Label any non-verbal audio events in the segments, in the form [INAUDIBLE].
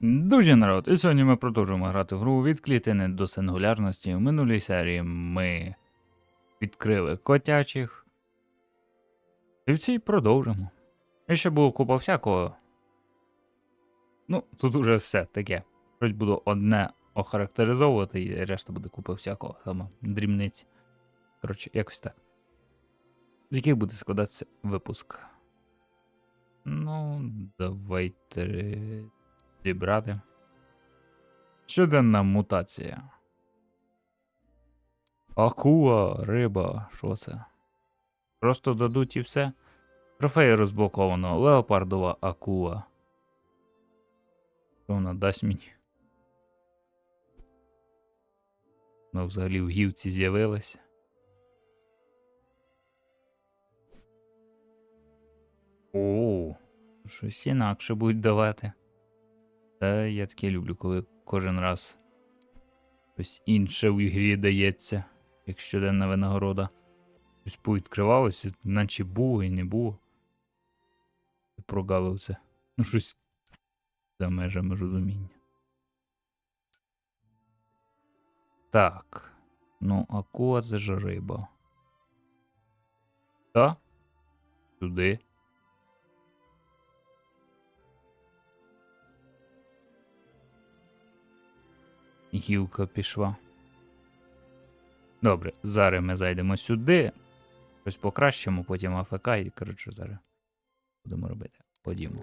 Друзі народ, і сьогодні ми продовжуємо грати в гру від клітини до сингулярності. В минулій серії ми відкрили котячих. І в цій продовжимо. І ще було купа всякого. Ну, тут уже все таке. Щось буду одне охарактеризовувати, і решта буде купа всякого, саме дрібниць. Коротше, якось так. З яких буде складатися випуск. Ну, давайте зібрати. Щоденна мутація. Акула, риба, що це? Просто дадуть і все. Трофеї розблоковано. Леопардова акула. Що вона дасть мені? Вона взагалі в гівці з'явилася. О, щось інакше будуть давати. Та я таке люблю, коли кожен раз щось інше в ігрі дається, як щоденна винагорода. Щось повідкривалося, наче було і не було. Я Прогавив це. Ну, щось за межами розуміння. Так. Ну, акула це ж риба. Та? Сюди. Гілка пішла. Добре, зараз ми зайдемо сюди. Щось покращимо, потім АФК і, коротше, зараз будемо робити. Ходімо.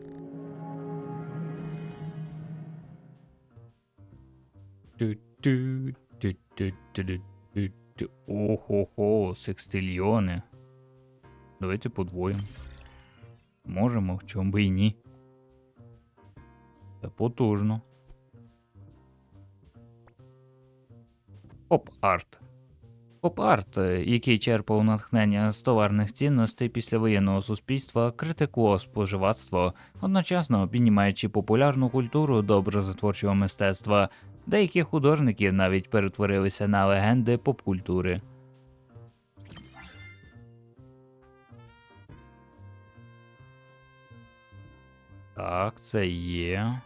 Охо-хо, секстильйони. Давайте подвоїмо. Можемо, в чому би і ні. Це потужно. Поп-арт. Поп-арт, е, який черпав натхнення з товарних цінностей післявоєнного суспільства, критикував споживацтво, одночасно піднімаючи популярну культуру до образотворчого мистецтва. Деякі художники навіть перетворилися на легенди поп-культури. Так, це є.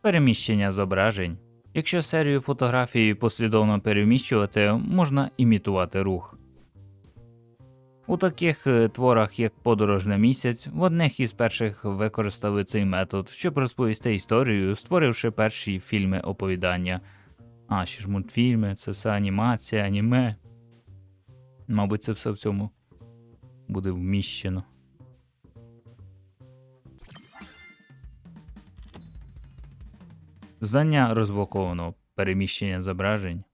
Переміщення зображень. Якщо серію фотографій послідовно переміщувати, можна імітувати рух. У таких е, творах, як Подорож на місяць, в одних із перших використали цей метод, щоб розповісти історію, створивши перші фільми оповідання. А, ще ж мультфільми, це все анімація, аніме. Мабуть, це все в цьому буде вміщено. Знання розблоковано переміщення зображень.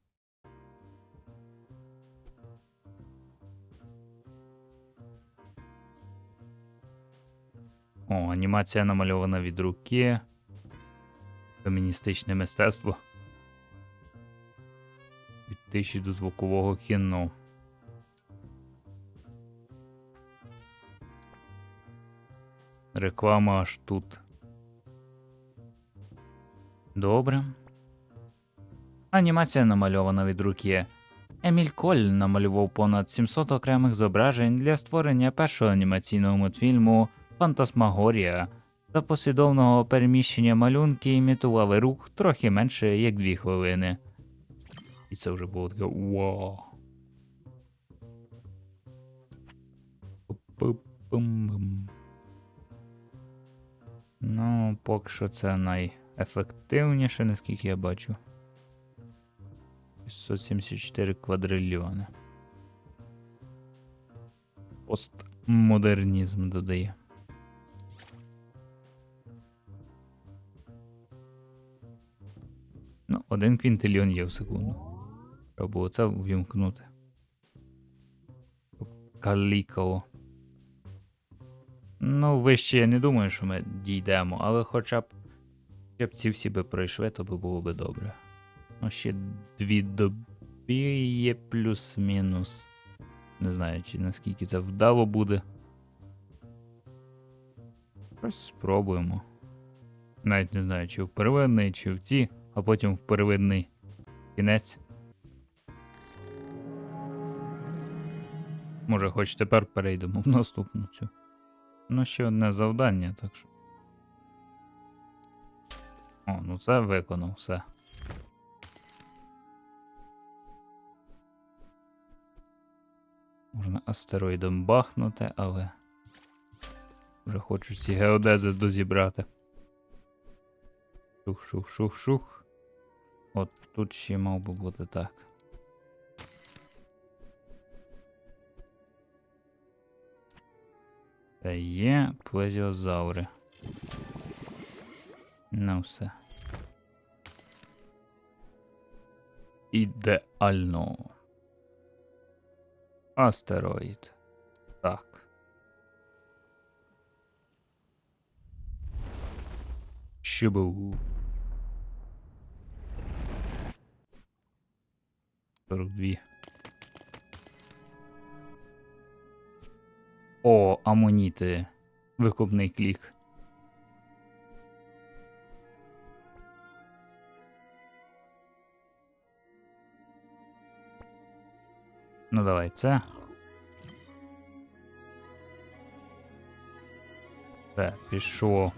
О, анімація намальована від руки. Феміністичне мистецтво. Від тиші до звукового кіно. Реклама аж тут. Добре. Анімація намальована від руки. Еміль Коль намалював понад 700 окремих зображень для створення першого анімаційного мультфільму Фантасмагорія. За послідовного переміщення малюнки імітували рух трохи менше як 2 хвилини. І це вже було таке вау. Ну, поки що це найефективніше, наскільки я бачу. 674 квадрильйони. Постмодернізм додає. Ну, один квінтильйон є в секунду. Треба було це ввімкнути. Калікало. Ну, вище я не думаю, що ми дійдемо, але хоча б, хоча б ці всі би пройшли, то би було би добре. Ну, ще дві доби є плюс-мінус. Не знаю, чи наскільки це вдало буде. Щось спробуємо. Навіть не знаю, чи в первинний, чи в ці, а потім в первинний кінець. Може, хоч тепер перейдемо в наступну цю. Ну, ще одне завдання, так що. О, ну це виконав все. Можна астероїдом бахнути, але. Вже хочу ці геодези дозібрати. Шух, шух, шух, шух. От тут ще мав би бути так. Це є плезіозаври. Ну все. Ідеально. Астероїд. Так. Щебу. 42. О, амоніти. Викупний клік. Ну давай це. Це пішов.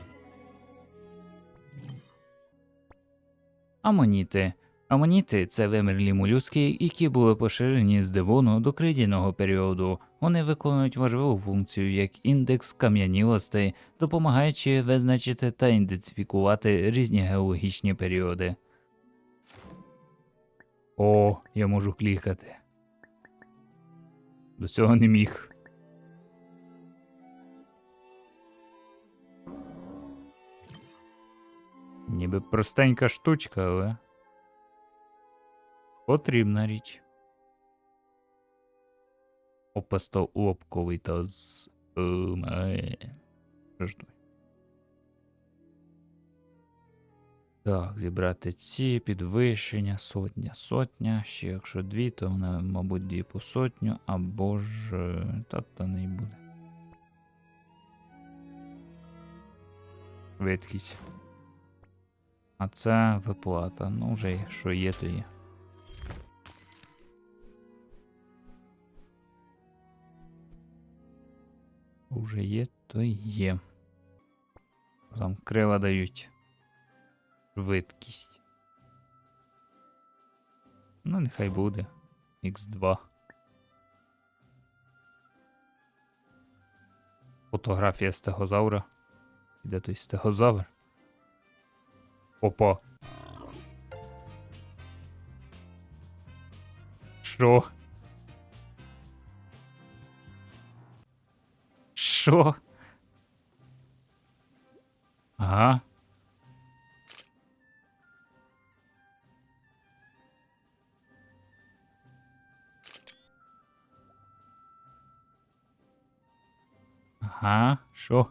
Амоніти. Амоніти це вимерлі молюски, які були поширені з дивону до кридяного періоду. Вони виконують важливу функцію як індекс кам'янілостей, допомагаючи визначити та ідентифікувати різні геологічні періоди. О, я можу клікати. До цього не міг. Ніби простенька штучка, але. Потрібна річ. Опастолобковий та з. Ем, е. Так, зібрати ці підвищення, сотня, сотня. Ще якщо дві, то вона, мабуть, дві по сотню, або ж. е, Та та не буде. Швидкість. А це виплата. Ну, вже що є, то є. Уже є, то є. Там крила дають. Швидкість. Ну, нехай буде. Х2. Фотографія стегозавра. Де той стегозавр? Опа. Що? Що? Ага. Ага, що?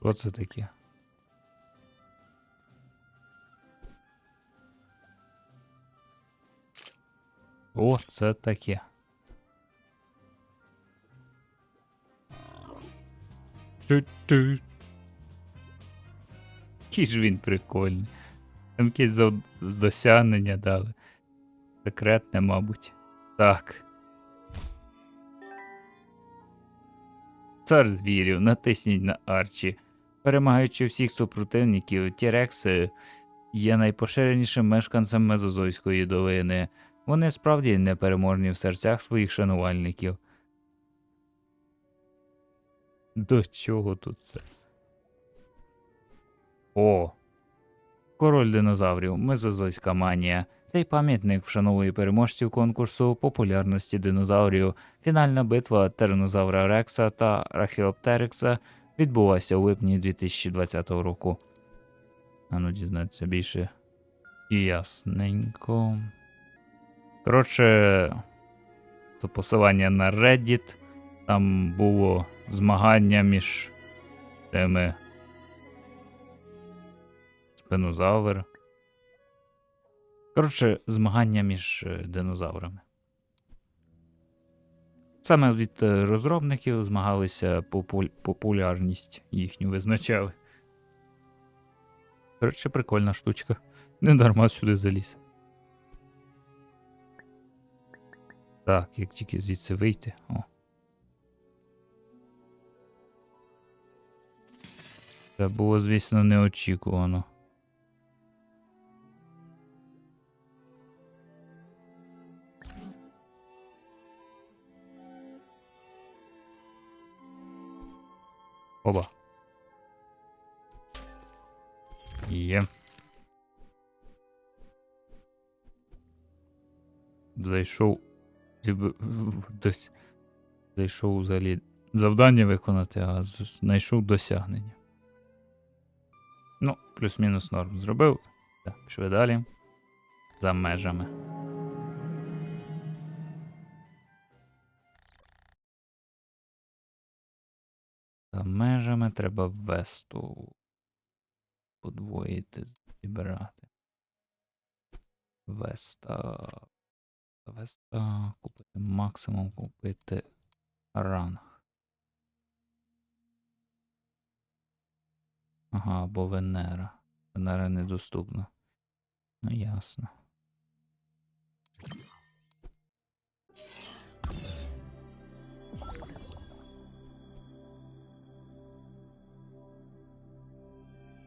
Що це таке? О, це таке. Ту-ту. Який ж він прикольний. Там якесь зав- досягнення дали. Секретне, мабуть. Так. Цар звірів, натисніть на Арчі. Перемагаючи всіх супротивників, Тірекси є найпоширенішим мешканцем Мезозойської долини. Вони справді непереможні в серцях своїх шанувальників. До чого тут це? О. Король динозаврів, Мезозойська манія. Цей пам'ятник вшановує переможців конкурсу популярності динозаврів. Фінальна битва Тиранозавра Рекса та Рахіоптерикса відбулася у липні 2020 року. А ну дізнатися більше. Ясненько. Коротше, то посилання на Reddit. Там було змагання між тими спинозавр. Коротше, змагання між е, динозаврами. Саме від е, розробників змагалися популь- популярність їхню визначали. Коротше, прикольна штучка. Не дарма сюди заліз. Так, як тільки звідси вийти. О. Це було, звісно, неочікувано. Оба. Є. Зайшов. Дось. Зайшов взагалі завдання виконати, а знайшов досягнення. Ну, плюс-мінус норм зробив. Так, пішли далі. За межами. Треба весту подвоїти, зібрати. Веста. Веста. Купити максимум, купити ранг. Ага, або Венера. Венера недоступна. Ну, ясно.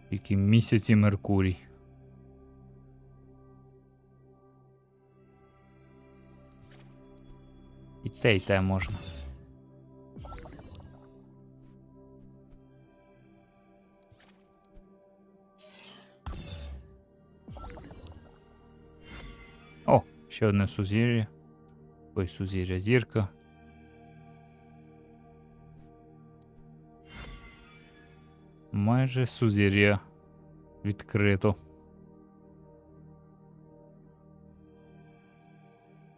Тільки місяці Меркурій. І те, і те можна. О, ще одне сузір'я. Ой, сузір'я зірка. Майже сузір'я відкрито.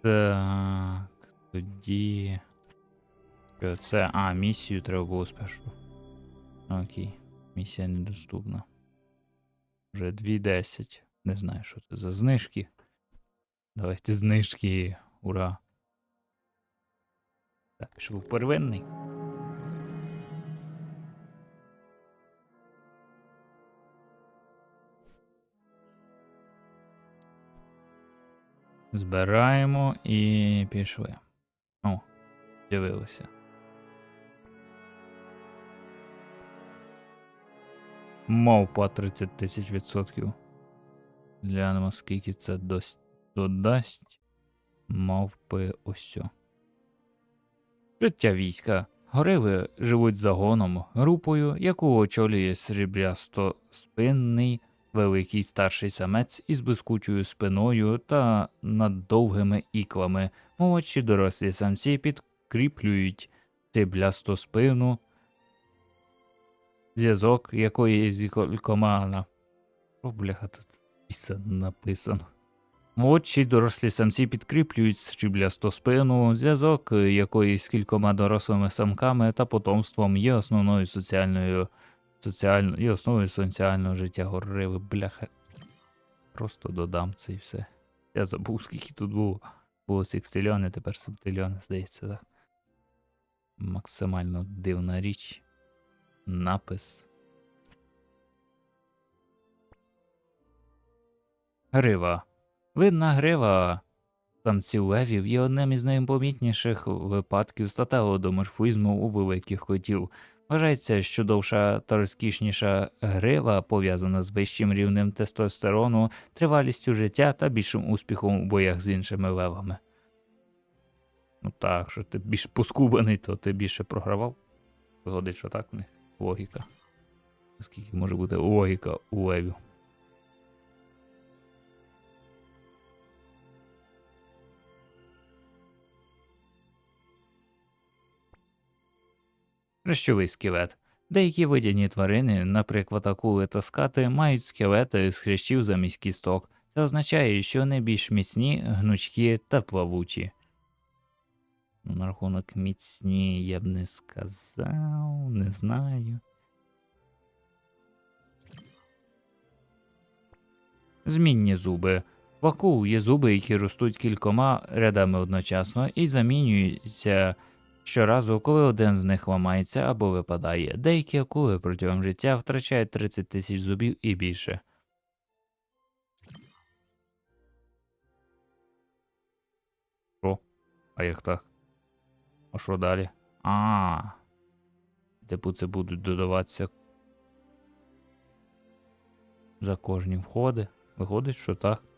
Так, тоді. Що це? А, місію треба було спершу. Окей. Місія недоступна. Вже 2.10. Не знаю, що це за знижки. Давайте знижки. Ура. Так, пішов первинний. Збираємо і пішли. О, дивилися. Мовпа 30 тисяч відсотків. Глянемо, скільки це додасть. Мавпи осьо. Життя війська. Гриви живуть загоном, групою, яку очолює сріблястоспинний великий старший самець із блискучою спиною та над довгими іклами. Молодші дорослі самці підкріплюють сріблясту спину, зв'язок якої з кількома. О, бляха, тут написано. Молодші дорослі самці підкріплюють сріблясту спину, зв'язок якої з кількома дорослими самками та потомством є основною соціальною соціально, і основою соціального життя гориви, бляха. Просто додам це і все. Я забув, скільки тут було. Було секстильйони, тепер септильйони, здається, так. Максимально дивна річ. Напис. Грива. Видна грива самців левів є одним із найпомітніших випадків статевого доморфізму у великих котів. Вважається, що довша та розкішніша грива пов'язана з вищим рівнем тестостерону, тривалістю життя та більшим успіхом у боях з іншими левами. Ну так, що ти більш поскубаний, то ти більше програвав. Виходить, що так в них логіка. Наскільки може бути логіка у левів? Хрещовий скелет. Деякі видяні тварини, наприклад, акули та скати, мають скелети з хрящів замість кісток. Це означає, що вони більш міцні, гнучкі та плавучі. Ну, на рахунок міцні я б не сказав, не знаю. Змінні зуби. В акул є зуби, які ростуть кількома рядами одночасно і замінюються щоразу, коли один з них ламається або випадає. Деякі акули протягом життя втрачають 30 тисяч зубів і більше. Що? А як так? А що далі? А. Типу, це будуть додаватися за кожні входи. Виходить, що так.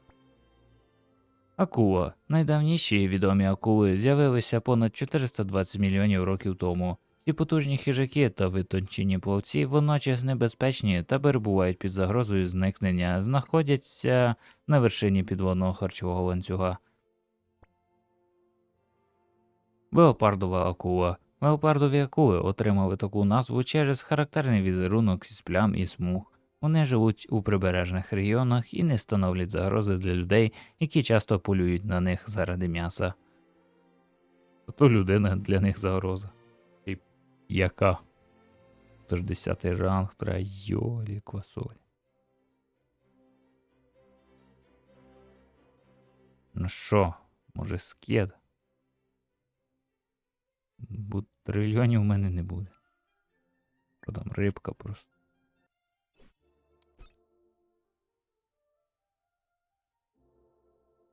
Акула. Найдавніші відомі акули з'явилися понад 420 мільйонів років тому. Ці потужні хижаки та витончені плавці водночас небезпечні та перебувають під загрозою зникнення, знаходяться на вершині підводного харчового ланцюга. Леопардова акула. Леопардові акули отримали таку назву через характерний візерунок із плям і смуг. Вони живуть у прибережних регіонах і не становлять загрози для людей, які часто полюють на них заради м'яса. То людина для них загроза. І яка? Тож 10 ранг треба йолі квасоль. Ну що, може скид? Бо трильйонів у мене не буде. Що там рибка просто.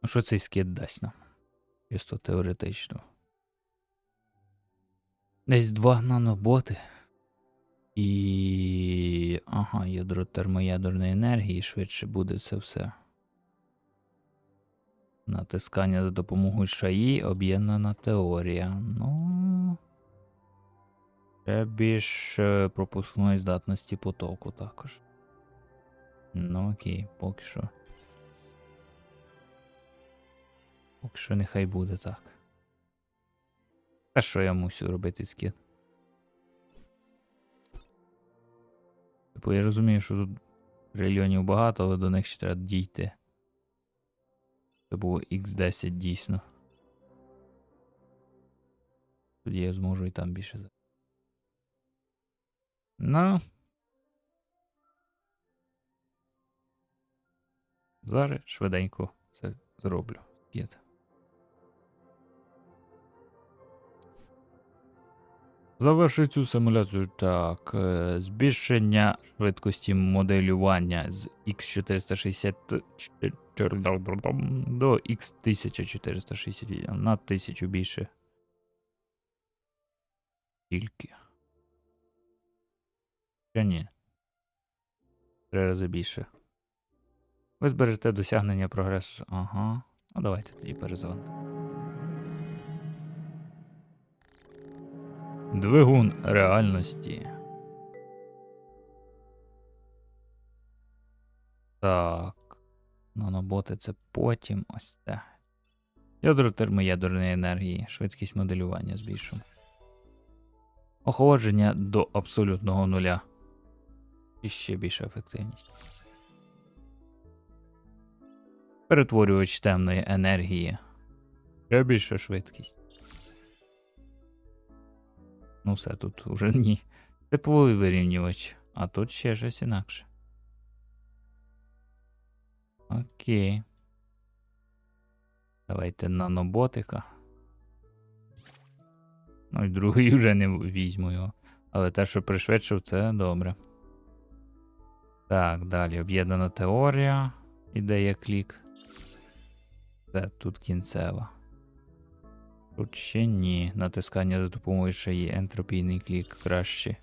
Що цей скид дасть нам? Чисто теоретично. Десь два наноботи. І. Ага, ядро термоядерної енергії швидше буде це все. Натискання за допомогою шаї об'єднана теорія. Ну. Ще більш е, пропускної здатності потоку також. Ну окей, поки що. Поки нехай буде так. А що я мусю робити скид? Типу, я розумію, що тут трильйонів багато, але до них ще треба дійти. Це було X10 дійсно. Тоді я зможу і там більше. за- Ну. Зараз швиденько це зроблю. Скид. Заверши цю симуляцію так. е, Збільшення швидкості моделювання з X464 до X1460 на 1000 більше. Тільки. Чи ні? Три рази більше. Ви збережете досягнення прогресу. Ага. Ну давайте тоді перезвонимо. Двигун реальності. Так. Наноботи це потім ось це. Ядро термоядерної енергії, швидкість моделювання збільшимо. Охолодження до абсолютного нуля. І ще більша ефективність. Перетворювач темної енергії. Ще більша швидкість. Ну, все тут уже [LAUGHS] ні. Тепловий вирівнювач, а тут ще щось інакше. Окей. Давайте наноботика. Ну і другий [LAUGHS] вже не візьму його. Але те, що пришвидшив, це добре. Так, далі. Об'єднана теорія. Ідея клік. Це тут кінцева. Тут ще ні. Натискання за допомогою шиї. Ентропійний клік краще.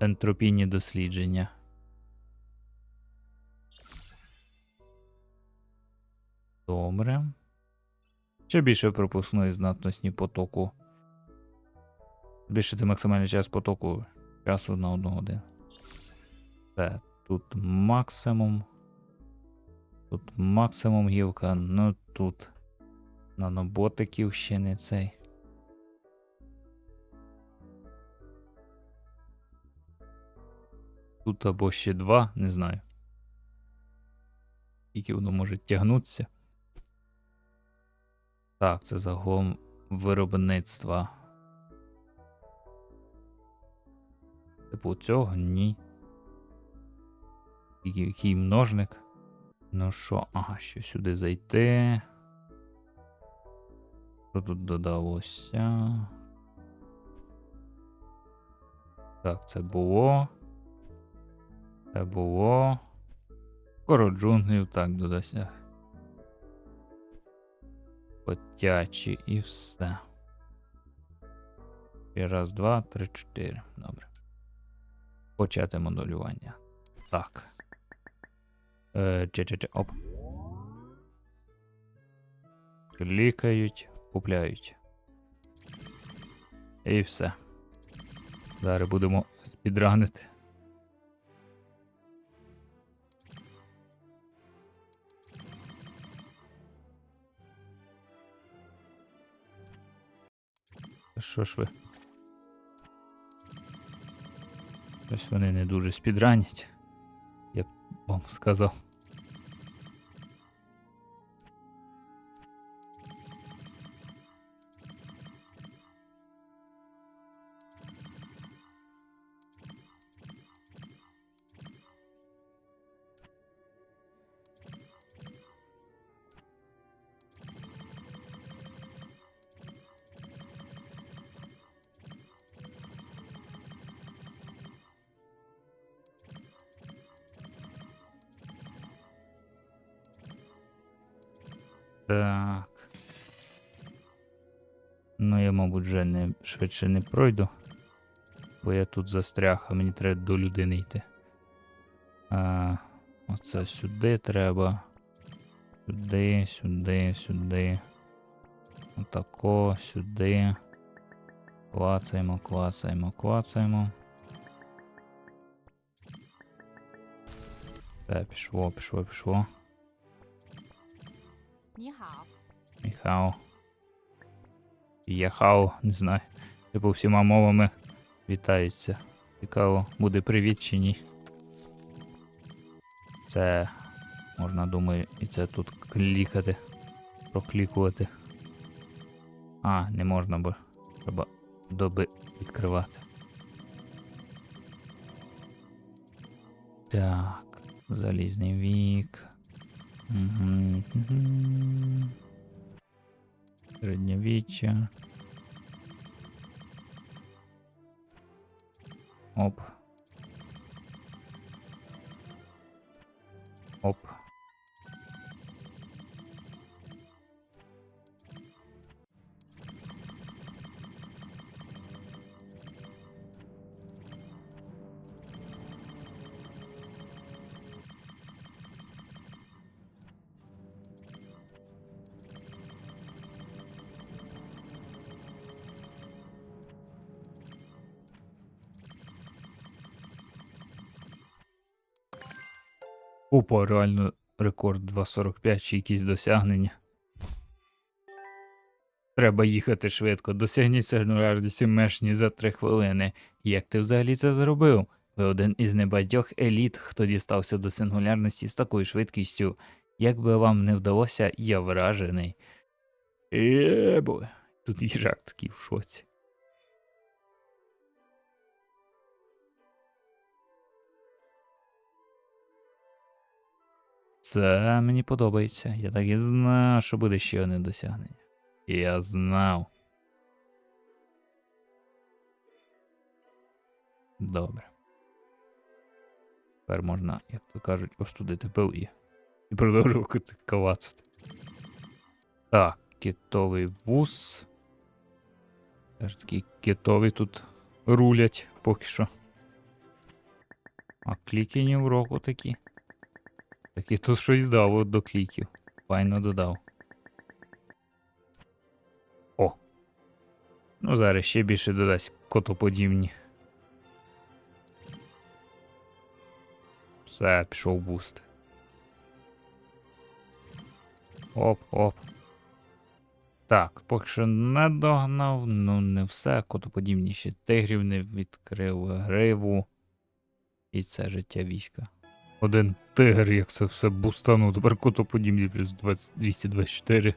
Ентропійні дослідження. Добре. Ще більше пропускної здатності потоку. Збільшити максимальний час потоку часу на одну годину. Це тут максимум. Тут максимум гілка, ну тут наноботиків ще не цей. Тут або ще два, не знаю. Скільки воно може тягнутися. Так, це загалом виробництва. Типу цього ні. Який множник. Ну що, ага, ще сюди зайти. Що тут додалося? Так, це було. Це було. Коро джунглів, так, додався. Котячі і все. І раз, два, три, чотири. Добре. Почати моделювання. Так. Е, че-че-че, оп. Клікають, купляють. І все. Зараз будемо спідранити. Що ж ви? Щось вони не дуже спідранять. Я б вам сказав. Ну, я, мабуть, вже не, швидше не пройду. Бо я тут застряг, а мені треба до людини йти. А, оце сюди треба. Сюди, сюди, сюди. Отако, сюди. Клацаємо, клацаємо, клацаємо. Все, пішло, пішло, пішло. 你好，Міхао. Яхао, не знаю. Типу всіма мовами вітаються. Цікаво, буде привіт чи ні. Це можна, думаю, і це тут клікати. Проклікувати. А, не можна, бо треба доби відкривати. Так, залізний вік. Угу. Середньовіччя. Оп. Оп. Опа, реально рекорд 2.45 чи якісь досягнення. Треба їхати швидко. Досягніть сигнулярності мешні за 3 хвилини. Як ти взагалі це зробив? Ви один із небагатьох еліт, хто дістався до сингулярності з такою швидкістю. Як би вам не вдалося, я вражений. Єбо. Тут їжак такий в шоці. Це мені подобається. Я так і знав, що буде ще одне досягнення. Я знав. Добре. Тепер можна, як то кажуть, остудити пил і, і продовжувати кавацати. Так, китовий вуз. Теж такі китові тут рулять поки що. А клікінь уроку такі. Так і тут щось дав до кліків. Файно додав. О. Ну, зараз ще більше додасть котоподібні. Все, пішов буст. Оп, оп. Так, поки що не догнав, ну не все. Котоподібні ще тигрів не відкрив гриву. І це життя війська. Один тигр, як це все бустанув. Тепер котоподібні плюс 20, 224.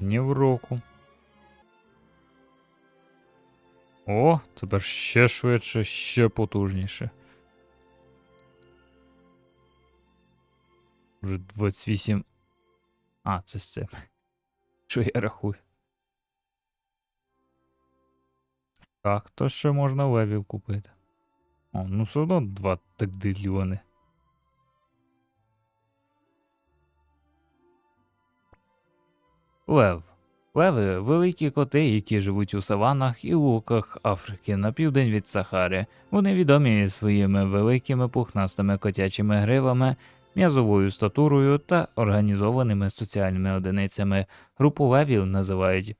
Ні в року. О, тепер ще швидше, ще потужніше. Вже 28. А, це з цим. Що я рахую? Так, то ще можна левів купити. О, ну все одно два тагдильйони. Лев. Леви великі коти, які живуть у саванах і луках Африки на південь від Сахари. Вони відомі своїми великими пухнастими котячими гривами, м'язовою статурою та організованими соціальними одиницями. Групу левів називають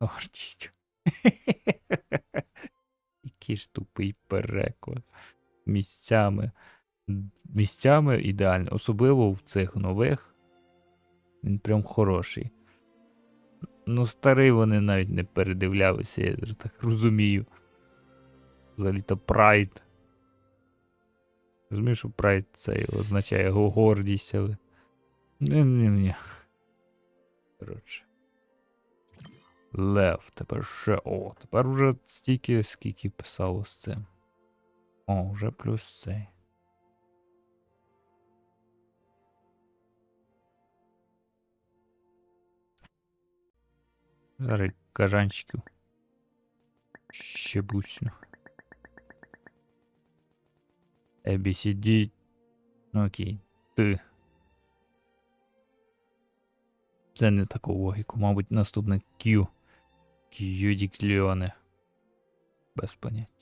гордістю. [LAUGHS] Ж тупий переклад. Місцями. Місцями ідеально, особливо в цих нових. Він прям хороший. Ну, старий вони навіть не передивлялися, я так розумію. Взагалі то прайд. Розумію, що прайд це означає го- гордість, але. Не. Коротше. Лев, тепер ще. О, тепер вже стільки, скільки писало з цим. О, вже плюс цей. Зараз кажанчиків. Ще бусну. ABCD. Ну окей. Ти. Це не таку логіку. Мабуть, наступне Q. К'юдікліони. Без поняття.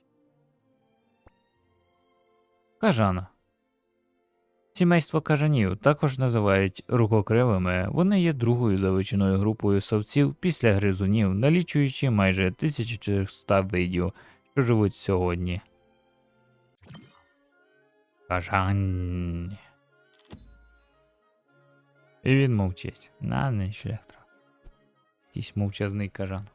Кажана. Сімейство кажанів також називають рукокривими. Вони є другою за величиною групою совців після гризунів, налічуючи майже 1400 видів, що живуть сьогодні. Кажань. І він мовчить. На не. Якийсь мовчазний кажан.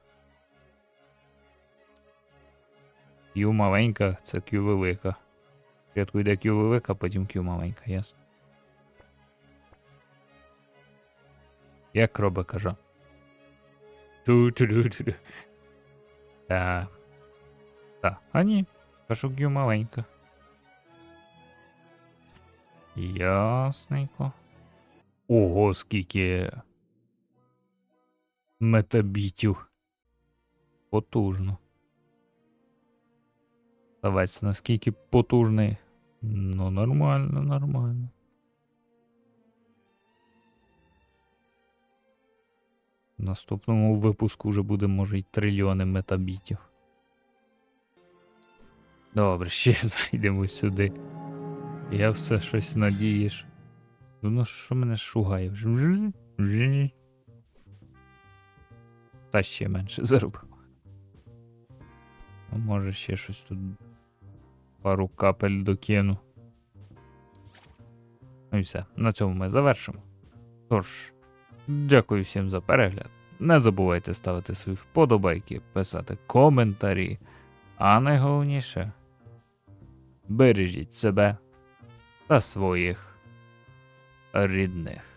К'ю маленька, це к'ю велика. Спочатку йде к'ю велика, потім к'ю маленька, ясно. Як робить кажан? Ту-ту-ту-ту. Та. Та. А ні. Кажу к'ю маленька. Ясненько. Ого, скільки метабітів. Потужно. Давайте, наскільки потужний. Ну, нормально, нормально. В наступному випуску вже буде, може, й трильйони метабітів. Добре, [LAUGHS] ще зайдемо сюди. Я все щось надієш. Ну, що мене шугає? Та ще менше [LAUGHS] заробив. Ну, може ще щось тут. Пару капель докину. Ну і все. На цьому ми завершимо. Тож, дякую всім за перегляд. Не забувайте ставити свої вподобайки, писати коментарі. А найголовніше бережіть себе та своїх рідних.